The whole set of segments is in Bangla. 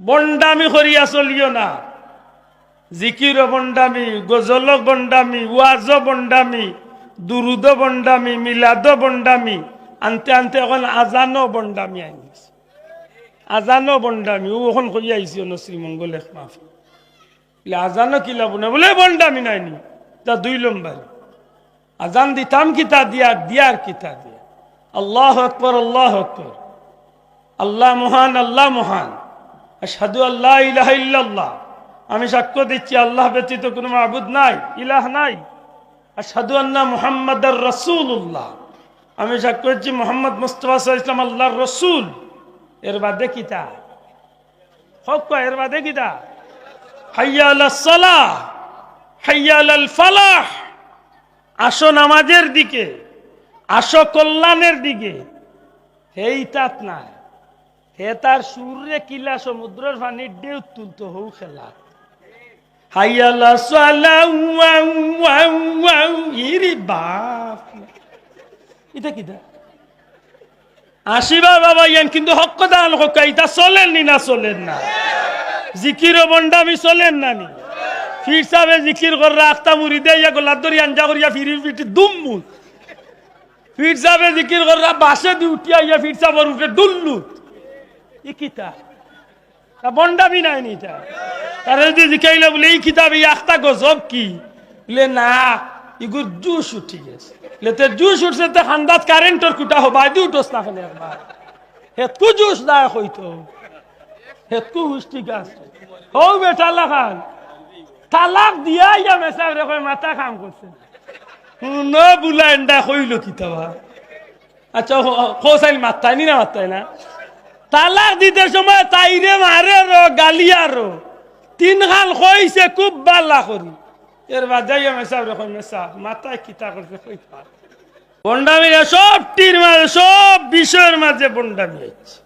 বন্ডামি করিয়া চলিও না। জিকির বন্ডামি গজল বন্ডামি, ওয়াজ বন্ডামি, দুরুদ বন্ডামি, মিলাদ বন্ডামি, আনতে আনতে এখন আজানো বন্ডামি আনিস আজানো বন্ডামি, ও এখন কই আইসি শ্রীমঙ্গল এক মাফি। বলে আজানো কি লাভ না বলে বন্ডামি নাইনি তা দুই লম্বারি আজান দিতাম কিতা দিয়া দিয়ার কিতা দিয়া? আল্লাহ আকবর আল্লাহ আকবর আল্লাহ মহান আল্লাহ মহান। আশহাদু আল্লাহ ইলাহা ইল্লাল্লাহ। আমি সাক্ষ্য দিচ্ছি, আল্লাহ ব্যতীত কোনো মাবুদ নাই, ইলাহ নাই। আশহাদু আন্না মুহাম্মাদার রাসূলুল্লাহ। আমি সাক্ষ্য দিচ্ছি, মোহাম্মদ মুস্তফা ইসলাম আল্লাহর রসুল। এর বাদে কিতা হক এর বাদে কিতা হাইয়া আলাস সালাহ, হাইয়া আলাল ফালাহ। আসো নামাজের দিকে, আসো কল্যাণের দিকে। হেই তাত নাই। হে তার সুরে কিলা সমুদ্রের পানির ঢেউ তুলতো হৌ খেলা। হাইয়ালা সালা ওয়াও ওয়াও ওয়াও ইরি বাপ। এটা কিটা? আসিবা বাবা, ইয়ান কিন্তু হক দান হক ইটা চলেন নি না চলেন না? জিকির বন্ডামি চলেন না নি? ফির সাবে জিকির কররা আখতা মুড়ি দেয়া গোলাপ দরি আঞ্জা করিয়া ফিরির পিঠে দুম্মু ফির সাবে জিকির কররা বাসে দি উঠিয়া, ইয়া ফির সাবর উঠে ডুল্লুত ই কিতা তা বন্ডামি নাই নি এটা। তারা যদি জিকাইলে বলে এই কিতাব এই আখতা গজব কি? বলে না, ইগুর জুস উঠি গেছে। বলে তে জুস উঠছে তে খান্দাত কারেন্টর কুটা হবা দি উঠোস না খানে একবার। হেতকু জুস দায় হইতো। হেতকু ঠিক আছে হৌ বেটা লাখান তালাক দিয়া ইয়া মেসাব রে মাথা কাম করছে। ন বুলা এন্ডা কইল কিতাবা। আচ্ছা খোসাইল মাত্তাই নি না মাত্তাই না? তালাক দিতে সময় তাইরে মারে রো, গালিয়া রো। তিন খান কইছে খুব বালা করি এর বাদে মেসাব রে কই মেসা, মাথায় কিতা করছে কই বন্ডামিরা সব টির মাঝে, সব বিষয়ের মাঝে বন্ডামি হচ্ছে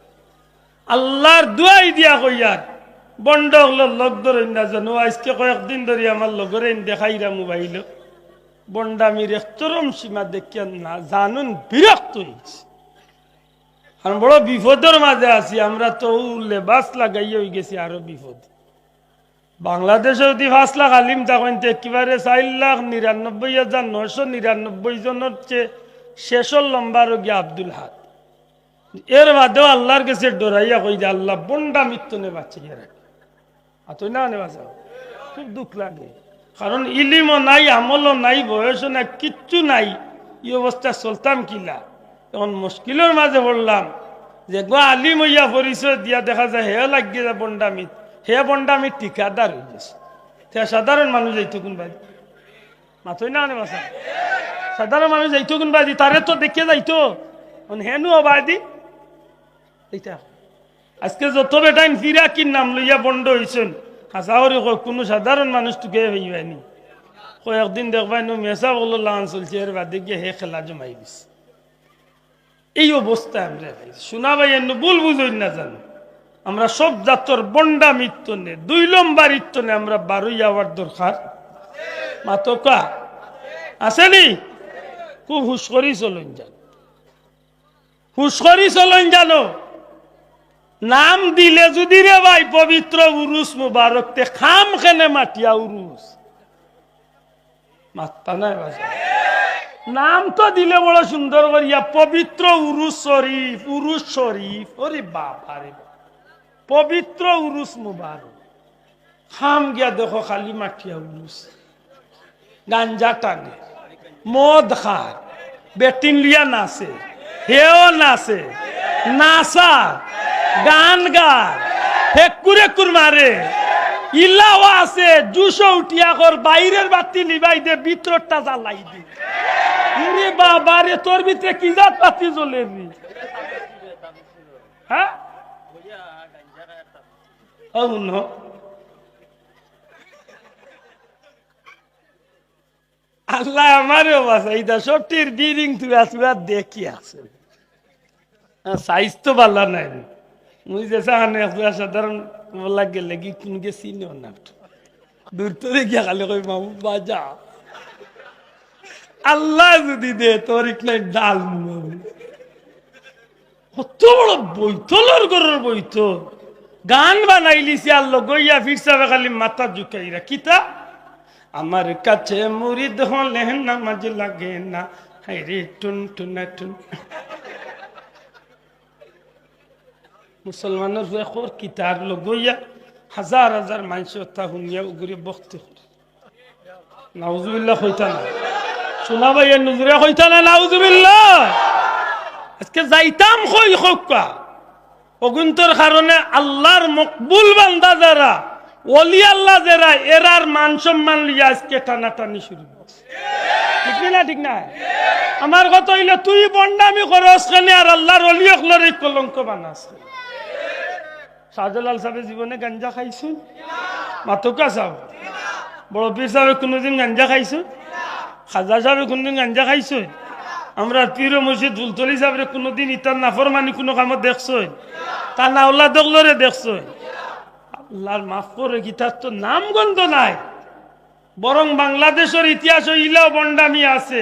আল্লাহর দুয়াই দিয়া কইয়ার বন্ড হলো লগ ধরেন না জানো, আজকে কয়েকদিন ধরে আমার লগরে দেখাইরা মোবাইল। বন্ডামির চরম সীমা দেখিয়া না জানুন বিরক্ত হয়েছে আর বড় বিপদের মাঝে আছি, আমরা তো উল্লে লেবাস লাগাই হয়ে গেছি আরও বিপদ। বাংলাদেশে যদি পাঁচ লাখ আলিম তখন একেবারে চার লাখ নিরানব্বই হাজার নয়শো নিরানব্বই জনের চেয়ে শেষর লম্বা রোগী আব্দুল হাত। এর বাদেও আল্লাহর কাছে ডরাইয়া কই যে আল্লাহ বন্ডা মৃত্যু নে বাঁচিয়ে আতই না নে বাঁচাও খুব দুঃখ লাগে। কারণ ইলিমও নাই, আমলও নাই, বয়সও নাই, কিচ্ছু নাই। এই অবস্থা চলতাম কিলা এখন মুশকিলের মাঝে পড়লাম যে, গো আলিম হইয়া পরিচয় দিয়া দেখা যায় হে লাগিয়ে যায় বন্ডামিত হে বন্ডামিত ঠিকাদার হয়ে গেছে। তে সাধারণ মানুষ এইতো কোন বাড়ি মাথই না নে বাসা সাধারণ মানুষ যাইতো কোন বাড়ি তারে তো দেখিয়ে যাইতো হেনু বাদি এইটা। আজকে যত বেটাইন ফিরা কি নাম লইয়া বন্ধ হয়েছেন হাসাহরি কোনো সাধারণ মানুষ তোকে হইবানি কয়েকদিন দেখবাই মেসা বলো লান চলছে এর বাদে গিয়ে হে খেলা জমাই দিস এই অবস্থা আমরা শোনা ভাই এন্ন ভুল বুঝই না জানো। আমরা সব জাতর বন্ডা মৃত্যু নে, দুই লম্বা মৃত্যু নে আমরা বারোই যাওয়ার দরকার। মাতকা আসেনি খুব হুশ করি চলুন যান হুশ করি চলুন জানো। নাম দিলে যদি রে ভাই পবিত্র উরুস মুবারক তে খাম খেনে মাটিয়া উরুস। মাত্তা নাই বাজা নাম তো দিলে বড় সুন্দর করিয়া পবিত্র উরুস শরীফ উরুস শরীফ। ওরে বাবা রে। পবিত্র উরুস মুবারক। খাম গিয়া দেখো খালি মাটিয়া উরুস। গাঞ্জা টানে। মদ খায়। বেটিন লিয়া নাচে। হেও নাচে। নাচা। গান গায়। হেকুর হেকুর মারে। ইলাও আছে। জুসো উঠিয়া কর। বাইরের বাতি নিবাই দে, ভিতরটা জ্বালাই দে। ইরে বাবা রে, তোর ভিতরে কি জাত পাতি নি হ্যাঁ? আল্লাহ। আমারও বাসা এইটা সবটির ডিরিং তুই আসবা দেখি আছে। সাইজ তো ভালো নাই। মুই যে সাহানে সাধারণ বলা গেলে কি কোন গে চিনিও না। দূর তো দেখিয়া খালি কই, মামু, বাজা। আল্লাহ যদি দে, তোর ডাল কত বড় বৈতলের ঘরের বৈতল। গান বানাইলিছি আর লগইয়া ফিরসাবে খালি মাথা ঝুঁকাইরা। কিতা আমার কাছে মুরিদ হলে নামাজ লাগে না। হাই রে, টুন, টুনা, টুন। মুসলমানের হয়ে খোর কিতার লগইয়া হাজার হাজার মানুষ তা শুনিয়া উগুরি বক্তি নাউজুবিল্লাহ হইতা না শোনা ভাইয়ের নজরে হইতা না, নাউজুবিল্লাহ। আজকে যাইতাম কই হকা অগুন্তর কারণে আল্লাহর মকবুল বান্দা যারা, ওলি আল্লাহ যারা, এরার মান সম্মান লিয়া আজকে টানাটানি শুরু। ঠিক না ঠিক না? আমার কথা হইলে, তুই বন্ডামি করস কেন আর আল্লাহর অলি অকলের এই কলঙ্ক বানাস শাহজালাল সাহেব জীবনে গাঞ্জা খাইছুন মাতকা সাহেব? বড় পীর সাহেব কোনোদিন গাঞ্জা খাইছুন খাজা সাহেব কোনোদিন গাঞ্জা খাইছুন আমরা পীর মসজিদ ফুলতলি সাহেবের কোনোদিন ইতার নাফরমানি কোনো কামত দেখছই? তা না ওল্লা দগলরে দেখছই? আল্লাহর মাফ করে গীতার তো নাম গন্ধ নাই। বরং বাংলাদেশের ইতিহাস ইলাও বন্ডামি আছে।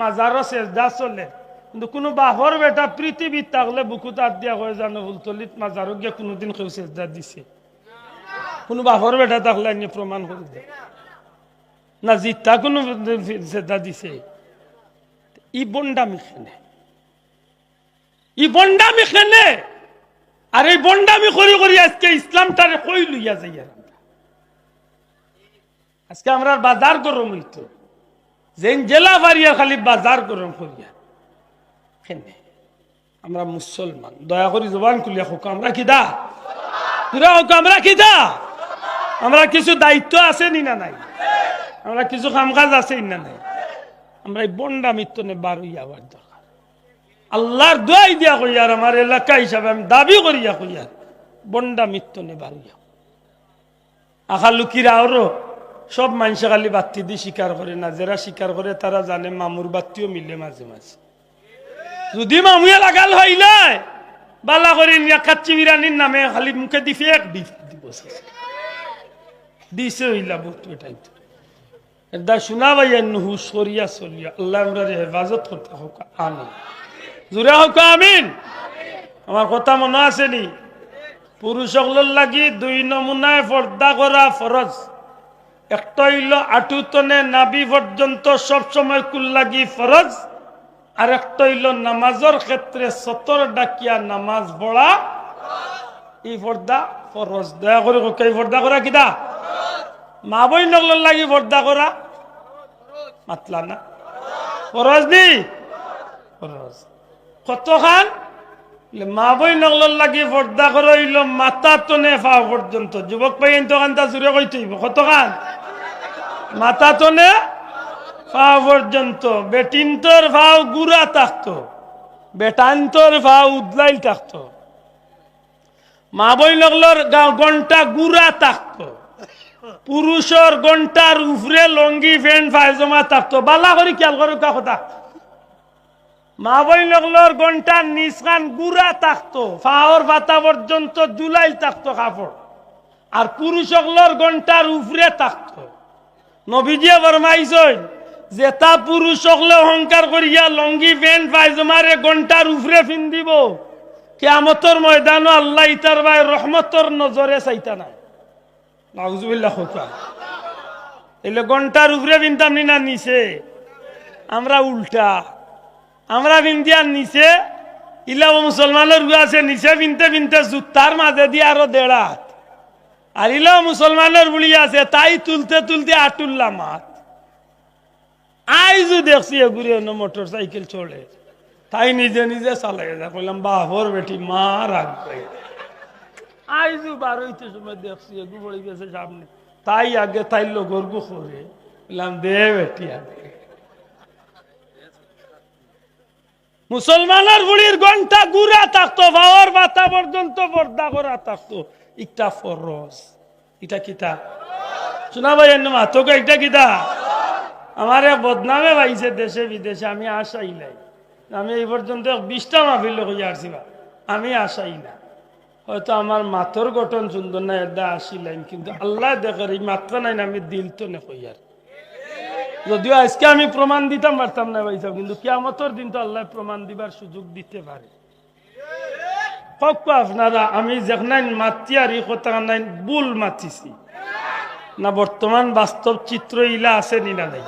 মাজারও চেষ্টা চলে। কিন্তু কোনো বাহর বেটা পৃথিবীর থাকলে বুকু তার দিয়া হয়ে জানো ফুলতলিত মাজারও গিয়ে কোনোদিন কেউ চেষ্টা দিছে? কোনো বাহর বেটা এনে প্রমাণ করে দেয়। না জিতা কোনো চেষ্টা দিছে ই বন্ডামি খেনে। ই বন্ডামি খেনে। আর এই বন্ডামি করি করি আজকে ইসলামটারে কই লইয়া যাই। আজকে আমরা বাজার গরম হইতো। যেন জেলা বাড়িয়া খালি বাজার গরম করিয়া খেনে। আমরা মুসলমান। দয়া করি জবান খুলিয়া হোক, আমরা পুরা হোক, আমরা কিদা আমরা কিছু দায়িত্ব আছে নি না নাই? আমরা কিছু কাম কাজ আছে না নাই। আমরা এই বন্ডা মৃত্যুনে বার হইয়া দরকার। আল্লাহর দোয়াই দিয়া কইয়ার আমার এলাকা হিসাবে আমি দাবি করিয়া কইয়ার বন্ডা মৃত্যুনে বার আখা লুকিরা আরও সব মানুষে খালি বাতি দিয়ে স্বীকার করে না যারা স্বীকার করে, তারা জানে মামুর বাতিও মিলে মাঝে মাঝে। যদি মামুয়ে লাগাল হইলে বালা করে কাচ্চি বিরানির নামে খালি মুখে দি ফেক দি দিব দিছে হইলা বহুত এটাই তো। আমিন। আমার কথা মনে আছে নি পুরুষগুলোর লাগি দুই নমুনায় পর্দা করা ফরজ। একটা হইল আটুতনে নাবি পর্যন্ত সবসময় কুল লাগি ফরজ, আর একটা হইল নামাজের ক্ষেত্রে সতর ডাকিয়া নামাজ পড়া। এই পর্দা ফরজ। দয়া করে এই পর্দা করা কিদা মা বই নগলের লাগি পর্দা করা মাতলা না। ফরজ নি? ফরজ কত খান মা বই নগলের লাগি পর্দা করে হইল মাথা তনে ফা পর্যন্ত যুবক পাই তো খানটা জুড়ে কই থইব। কত খান মাথা তনে ফা পর্যন্ত বেটিন্তর ভাও গুড়া থাকতো বেটান্তর ভাও উদলাইল থাকতো মা বই লগলর ঘণ্টা গুড়া থাকতো পুরুষর ঘণ্টার উপরে লঙ্গি ফ্যান্ট পায়জমা থাকতো বালা করে খেয়াল করে কথা? মা বই লগলর ঘণ্টার নিচখান গুড়া থাকতো ফাওয়ার পাতা পর্যন্ত জুলাইল থাকতো কাপড় আর পুরুষগুলোর ঘণ্টার উপরে থাকতো নবীজিয়া ফরমাইছেন যে তা পুরুষ সকলে অহংকার করিয়া লঙ্গি প্যান্ট পায়জমারে ঘণ্টার উপরে ফিন দিব কেয়ামতর ময়দানও আল্লাহ ইতার ভাই রহমতর নজরে চাইতা নাই। নাউজুবিল্লাহ খোকা এলে ঘণ্টার উপরে বিনতাম না নিচে আমরা উল্টা। আমরা বিন্দিয়ার নিচে ইলা মুসলমানের রুয়া আছে মাঝে দিয়ে আরও দেড়া হাত। আর মুসলমানের বুড়ি আছে, তাই তুলতে তুলতে আটুল্লাম হাত আইজু দেখছি এগুলি মোটর সাইকেল চলে। তাই নিজে নিজে চালাই যা কইলাম বাহর বেটি মা রাখবে আইজু বার হইতে সময় দেখছি, এগু গেছে সামনে। তাই আগে তাই লোকর গু করে। বললাম, দে বেটি, আগে। মুসলমানের বুড়ির ঘণ্টা গুড়া থাকতো ভাওয়ার বাতা পর্যন্ত পর্দা করা থাকতো। ইটা ফরজ। এটা কিতা? শোনা ভাই এন্ন মা তোকে এটা কিতা? আমার বদনামে পাইছে দেশে বিদেশে, আমি আশাই নাই। আমি এই পর্যন্ত বিশটা মাহফিল হয়ে আসছি। আমি আশাই না। হয়তো আমার মাথর গঠন সুন্দর না এদা আসিলাম কিন্তু আল্লাহ দেখে এই মাত্রা নাই না আমি দিল তো নে যদিও আজকে আমি প্রমাণ দিতাম পারতাম না ভাই সাহেব, কিন্তু কিয়ামতর দিন তো আল্লাহ প্রমাণ দিবার সুযোগ দিতে পারে। আপনারা আমি যেখানে মাতি কথা নাই বুল মাতিছি। না বর্তমান বাস্তব চিত্র ইলা আছে নি না নাই?